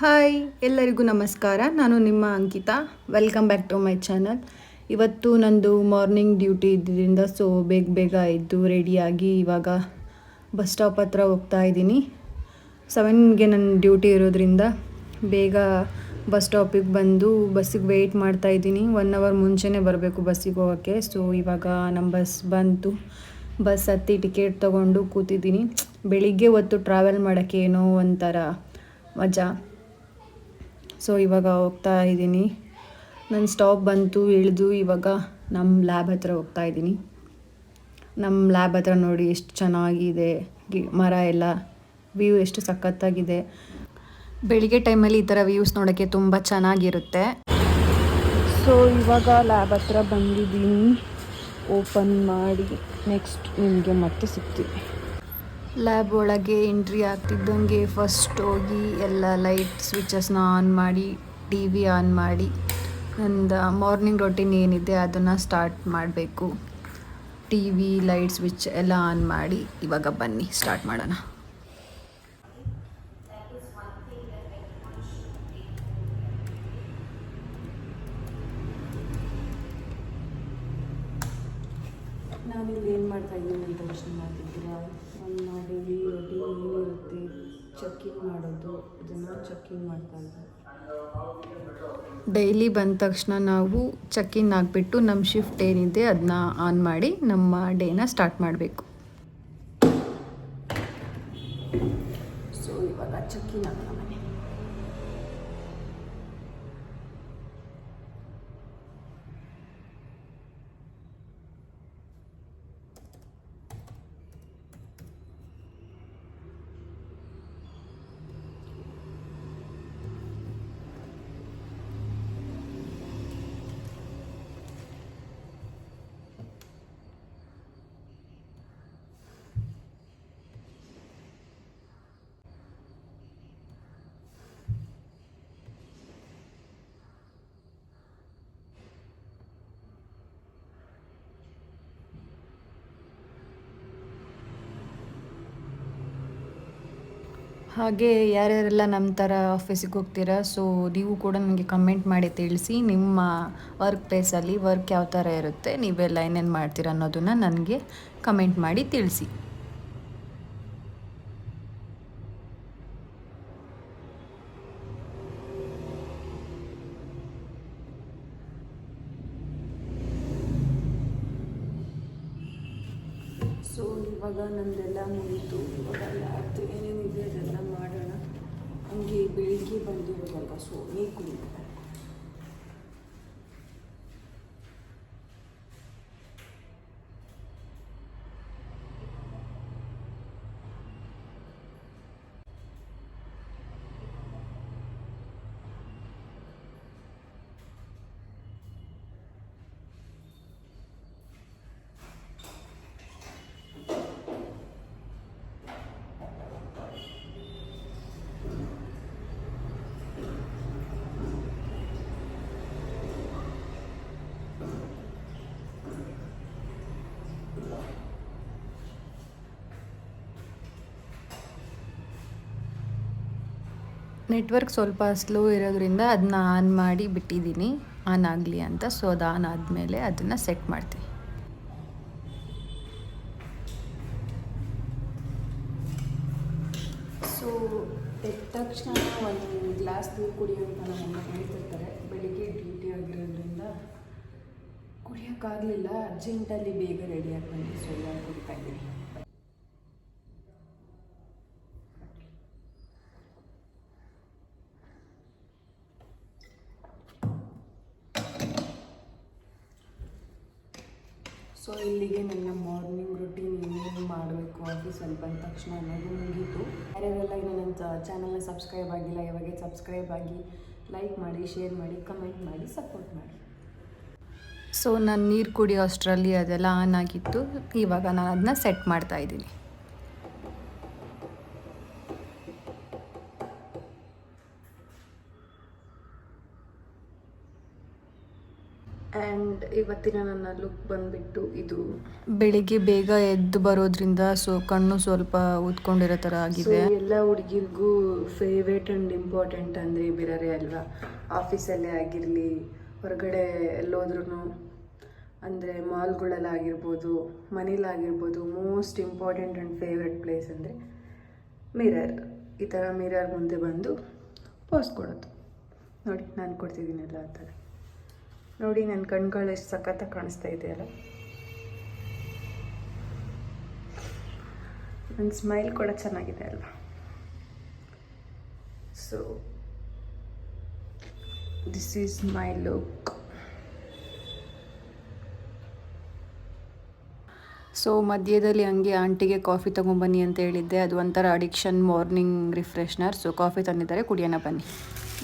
Hi ಎಲ್ಲರಿಗೂ ನಮಸ್ಕಾರ. ನಾನು ನಿಮ್ಮ Ankita. Welcome back to my channel ಇವತ್ತು ನಂದು ಮಾರ್ನಿಂಗ್ ಡ್ಯೂಟಿ ಇದ್ದಿದ್ದರಿಂದ ಸೊ ಬೇಗ ಬೇಗ ಎದ್ದು ರೆಡಿಯಾಗಿ ಇವಾಗ ಬಸ್ ಸ್ಟಾಪ್ ಹತ್ರ ಹೋಗ್ತಾ ಇದ್ದೀನಿ. ಸೆವೆನ್ಗೆ ನನ್ನ ಡ್ಯೂಟಿ ಇರೋದ್ರಿಂದ ಬೇಗ ಬಸ್ ಸ್ಟಾಪಿಗೆ ಬಂದು ಬಸ್ಸಿಗೆ ವೆಯ್ಟ್ ಮಾಡ್ತಾ ಇದ್ದೀನಿ. ಒನ್ ಅವರ್ ಮುಂಚೆನೇ ಬರಬೇಕು ಬಸ್ಸಿಗೆ ಹೋಗೋಕ್ಕೆ. ಸೊ ಇವಾಗ ನಮ್ಮ ಬಸ್ ಬಂತು. ಬಸ್ ಹತ್ತಿ ಟಿಕೆಟ್ ತೊಗೊಂಡು ಕೂತಿದ್ದೀನಿ. ಬೆಳಿಗ್ಗೆ ಹೊತ್ತು ಟ್ರಾವೆಲ್ ಮಾಡೋಕ್ಕೆ ಏನೋ ಒಂಥರ ಮಜಾ. ಸೊ ಇವಾಗ ಹೋಗ್ತಾ ಇದ್ದೀನಿ. ನನ್ನ ಸ್ಟಾಪ್ ಬಂತು, ಇಳಿದು ಇವಾಗ ನಮ್ಮ ಲ್ಯಾಬ್ ಹತ್ರ ಹೋಗ್ತಾ ಇದ್ದೀನಿ. ನಮ್ಮ ಲ್ಯಾಬ್ ಹತ್ರ ನೋಡಿ ಎಷ್ಟು ಚೆನ್ನಾಗಿದೆ. ಗಿ- ಮರ ಎಲ್ಲ ವ್ಯೂ ಎಷ್ಟು ಸಖತ್ತಾಗಿದೆ. ಬೆಳಿಗ್ಗೆ ಟೈಮಲ್ಲಿ ಈ ಥರ ವ್ಯೂಸ್ ನೋಡೋಕ್ಕೆ ತುಂಬ ಚೆನ್ನಾಗಿರುತ್ತೆ. ಸೊ ಇವಾಗ ಲ್ಯಾಬ್ ಹತ್ರ ಬಂದಿದ್ದೀನಿ. ಓಪನ್ ಮಾಡಿ ನೆಕ್ಸ್ಟ್ ನಿಮಗೆ ಮತ್ತೆ ಸಿಗ್ತೀವಿ ಲ್ಯಾಬ್ ಒಳಗೆ ಎಂಟ್ರಿ ಆಗ್ತಿದ್ದಂಗೆ ಫಸ್ಟ್ ಹೋಗಿ ಎಲ್ಲ ಲೈಟ್ ಸ್ವಿಚಸ್ನ ಆನ್ ಮಾಡಿ ಟಿ ವಿ ಆನ್ ಮಾಡಿ, ನಂದು ಮಾರ್ನಿಂಗ್ ರೊಟೀನ್ ಏನಿದೆ ಅದನ್ನು ಸ್ಟಾರ್ಟ್ ಮಾಡಬೇಕು. ಟಿ ವಿ ಲೈಟ್ ಸ್ವಿಚ್ ಎಲ್ಲ ಆನ್ ಮಾಡಿ, ಇವಾಗ ಬನ್ನಿ ಸ್ಟಾರ್ಟ್ ಮಾಡೋಣ. ನಾವಿಲ್ಲಿ ಏನು ಮಾಡ್ತಾ ಇದ್ದೀವಿ ಅಂತ ಯೋಚನೆ ಮಾಡ್ತಿದ್ದೀರಾ? ನನ್ನ ಮಾಡಿ ರೊಟೀನ್ ಏನಿರುತ್ತೆ ಚೆಕ್ಕಿಂಗ್ ಮಾಡೋದು ಇದನ್ನು ಚೆಕ್ಕಿಂಗ್ ಮಾಡ್ತಾ ಇದ್ದೆ ಡೈಲಿ ಬಂದ ತಕ್ಷಣ ನಾವು ಚೆಕ್ಕಿಂಗ್ ಹಾಕ್ಬಿಟ್ಟು ನಮ್ಮ ಶಿಫ್ಟ್ ಏನಿದೆ ಅದನ್ನ ಆನ್ ಮಾಡಿ ನಮ್ಮ ಡೇನ ಸ್ಟಾರ್ಟ್ ಮಾಡಬೇಕು. ಸೊ ಇವಾಗ ಚೆಕ್ಕಿಂಗ್ ಆಗೋಣ ಮನೆ ಹಾಗೆ ಯಾರ್ಯಾರೆಲ್ಲ ನಮ್ಮ ಥರ ಆಫೀಸಿಗೆ ಹೋಗ್ತೀರಾ ಸೊ ನೀವು ಕೂಡ ನನಗೆ ಕಮೆಂಟ್ ಮಾಡಿ ತಿಳಿಸಿ, ನಿಮ್ಮ ವರ್ಕ್ ಪ್ಲೇಸಲ್ಲಿ ವರ್ಕ್ ಯಾವ ಥರ ಇರುತ್ತೆ, ನೀವೆಲ್ಲ ಏನೇನು ಮಾಡ್ತೀರಾ ಅನ್ನೋದನ್ನು ನನಗೆ ಕಮೆಂಟ್ ಮಾಡಿ ತಿಳಿಸಿ. ಸೊ, ಇವಾಗ ನಂದೆಲ್ಲ ಮುಗಿತು. ಇವಾಗ ಅದು ಏನೇನಿದೆ ಅದೆಲ್ಲ ಮಾಡೋಣ. ಹಂಗೆ ಬೆಳಿಗ್ಗೆ ಬಂದಿರೋದಲ್ವ ಸೊ ನೀರು ಕುಡಿಬೇಕು ನೆಟ್ವರ್ಕ್ ಸ್ವಲ್ಪ ಸ್ಲೋ ಇರೋದ್ರಿಂದ ಅದನ್ನ ಆನ್ ಮಾಡಿ ಬಿಟ್ಟಿದ್ದೀನಿ. ಆನ್ ಆಗಲಿ ಅಂತ. ಸೊ ಅದು ಆನ್ ಆದಮೇಲೆ ಅದನ್ನು ಸೆಟ್ ಮಾಡ್ತೀನಿ. ಸೊ ಎದ್ದ ತಕ್ಷಣ ಒಂದು ಗ್ಲಾಸ್ ನೀರು ಕುಡಿಯೋಂತ ನಮ್ಮ ಹೇಳ್ತಿರ್ತಾರೆ. ಬೆಳಿಗ್ಗೆ ಡ್ಯೂಟಿ ಆಗಿರೋದ್ರಿಂದ ಕುಡಿಯೋಕ್ಕಾಗಲಿಲ್ಲ. ಅರ್ಜೆಂಟಲ್ಲಿ ಬೇಗ ರೆಡಿಯಾಗಿ ಬಂದು ಸೊ ಕುಡಿತಾ ಇದ್ದೀನಿ. ಸೊ ಇಲ್ಲಿಗೆ ನನ್ನ ಮಾರ್ನಿಂಗ್ ರೊಟೀನ್ ಏನೇನು ಮಾಡಬೇಕು ಆಫೀಸಲ್ಲಿ ಬಂದ ತಕ್ಷಣ ಅನ್ನೋದು ಮುಗೀತು. ಯಾರ್ಯಾರೆಲ್ಲ ಇನ್ನು ನನ್ನ ಚಾನಲ್ನ ಸಬ್ಸ್ಕ್ರೈಬ್ ಆಗಿಲ್ಲ ಇವಾಗೆ ಸಬ್ಸ್ಕ್ರೈಬ್ ಆಗಿ ಲೈಕ್ ಮಾಡಿ ಶೇರ್ ಮಾಡಿ ಕಮೆಂಟ್ ಮಾಡಿ ಸಪೋರ್ಟ್ ಮಾಡಿ. ಸೊ ನಾನು ನೀರು ಕುಡಿಯೋ ಅಷ್ಟರಲ್ಲಿ ಅದೆಲ್ಲ ಆನ್ ಆಗಿತ್ತು. ಇವಾಗ ನಾನು ಅದನ್ನ ಸೆಟ್ ಮಾಡ್ತಾ ಇದ್ದೀನಿ. ಆ್ಯಂಡ್ ಇವತ್ತಿನ ನನ್ನ ಲುಕ್ ಬಂದುಬಿಟ್ಟು ಇದು. ಬೆಳಿಗ್ಗೆ ಬೇಗ ಎದ್ದು ಬರೋದ್ರಿಂದ ಸೊ ಕಣ್ಣು ಸ್ವಲ್ಪ ಊದ್ಕೊಂಡಿರೋ ಥರ ಆಗಿದೆ. ಎಲ್ಲ ಹುಡುಗಿರಿಗೂ ಫೇವ್ರೇಟ್ ಆ್ಯಂಡ್ ಇಂಪಾರ್ಟೆಂಟ್ ಅಂದರೆ ಬಿರರೆ ಅಲ್ವಾ? ಆಫೀಸಲ್ಲೇ ಆಗಿರಲಿ ಹೊರಗಡೆ ಎಲ್ಲೋದ್ರೂ ಅಂದರೆ ಮಾಲ್ಗಳಲ್ಲಾಗಿರ್ಬೋದು ಮನೇಲಾಗಿರ್ಬೋದು most important and favourite place ಅಂದರೆ ಮಿರರ್ ಈ ಥರ ಮಿರರ್ ಮುಂದೆ ಬಂದು ಪೋಸ್ ಕೊಡೋದು. ನೋಡಿ ನಾನು ಕೊಡ್ತಿದ್ದೀನಲ್ಲ ಆ ಥರ ನೋಡಿ ನನ್ನ ಕಣ್ಗಳು ಎಷ್ಟು ಸಖತ್ತಾಗಿ ಕಾಣಿಸ್ತಾ ಇದೆಯಲ್ಲ ನನ್ನ ಸ್ಮೈಲ್ ಕೂಡ ಚೆನ್ನಾಗಿದೆ ಅಲ್ವಾ so this is my look so ಮಧ್ಯದಲ್ಲಿ ಹಂಗೆ ಆಂಟಿಗೆ ಕಾಫಿ ತೊಗೊಂಬನ್ನಿ ಅಂತ ಹೇಳಿದ್ದೆ. ಅದು ಒಂಥರ addiction morning refresher so coffee ತಂದಿದ್ದಾರೆ, ಕುಡಿಯೋಣ ಬನ್ನಿ.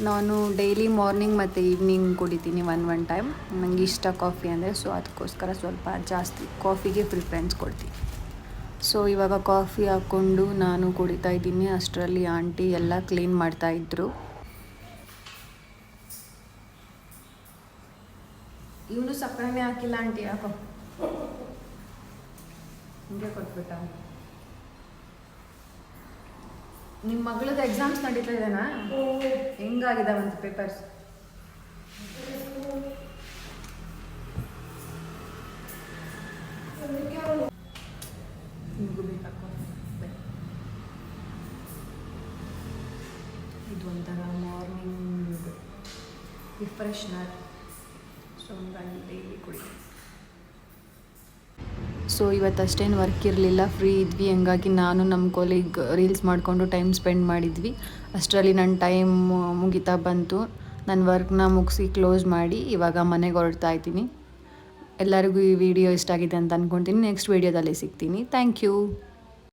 ನಾನು ಡೈಲಿ ಮಾರ್ನಿಂಗ್ ಮತ್ತು ಈವ್ನಿಂಗ್ ಕುಡಿತೀನಿ ಒನ್ ಒನ್ ಟೈಮ್ ನನಗೆ ಇಷ್ಟ ಕಾಫಿ ಅಂದರೆ ಸೊ ಅದಕ್ಕೋಸ್ಕರ ಸ್ವಲ್ಪ ಜಾಸ್ತಿ ಕಾಫಿಗೆ ಪ್ರಿಫರೆನ್ಸ್ ಕೊಡ್ತೀನಿ. ಸೊ ಇವಾಗ ಕಾಫಿ ಹಾಕ್ಕೊಂಡು ನಾನು ಕುಡಿತಾ ಇದ್ದೀನಿ. ಅಷ್ಟರಲ್ಲಿ ಆಂಟಿ ಎಲ್ಲ ಕ್ಲೀನ್ ಮಾಡ್ತಾ ಇದ್ರು. ಇವನು ಸಕ್ಕರೆನೇ ಹಾಕಿಲ್ಲ ಆಂಟಿ ಯಾಕೋ ಹಿಂಗೆ ಕೊಟ್ಬಿಟ್ಟ. ನಿಮ್ಮ ಮಗಳದ್ದು ಎಕ್ಸಾಮ್ಸ್ ನಡೀತಾ ಇದೆನಾ? ಒಂದು ಪೇಪರ್ಸ್ ಇದೊಂಥರ ಬೇಕಾಕೋ ಇದು ಒಂಥರ ಮಾರ್ನಿಂಗ್ ರಿಫ್ರೆಶ್ನರ್ ಸೊ ಹಂಗಾಗಿ ಡೈಲಿ ಕುಡಿತೀನಿ. ಸೊ ಇವತ್ತು ಅಷ್ಟೇನು ವರ್ಕ್ ಇರಲಿಲ್ಲ. ಫ್ರೀ ಇದ್ವಿ. ಹಂಗಾಗಿ ನಾನು ನಮ್ಮ ಕೊಲೀಗ್ ರೀಲ್ಸ್ ಮಾಡಿಕೊಂಡು ಟೈಮ್ ಸ್ಪೆಂಡ್ ಮಾಡಿದ್ವಿ. ಅಷ್ಟರಲ್ಲಿ ನನ್ನ ಟೈಮ್ ಮುಗಿತಾ ಬಂತು. ನನ್ನ ವರ್ಕ್ನ ಮುಗಿಸಿ ಕ್ಲೋಸ್ ಮಾಡಿ ಇವಾಗ ಮನೆಗೆ ಹೊರಡ್ತಾ ಇದ್ದೀನಿ. ಎಲ್ಲರಿಗೂ ಈ ವಿಡಿಯೋ ಇಷ್ಟ ಆಗಿದೆ ಅಂತ ಅಂದ್ಕೊತೀನಿ ನೆಕ್ಸ್ಟ್ ವೀಡಿಯೋದಲ್ಲಿ ಸಿಗ್ತೀನಿ. Thank you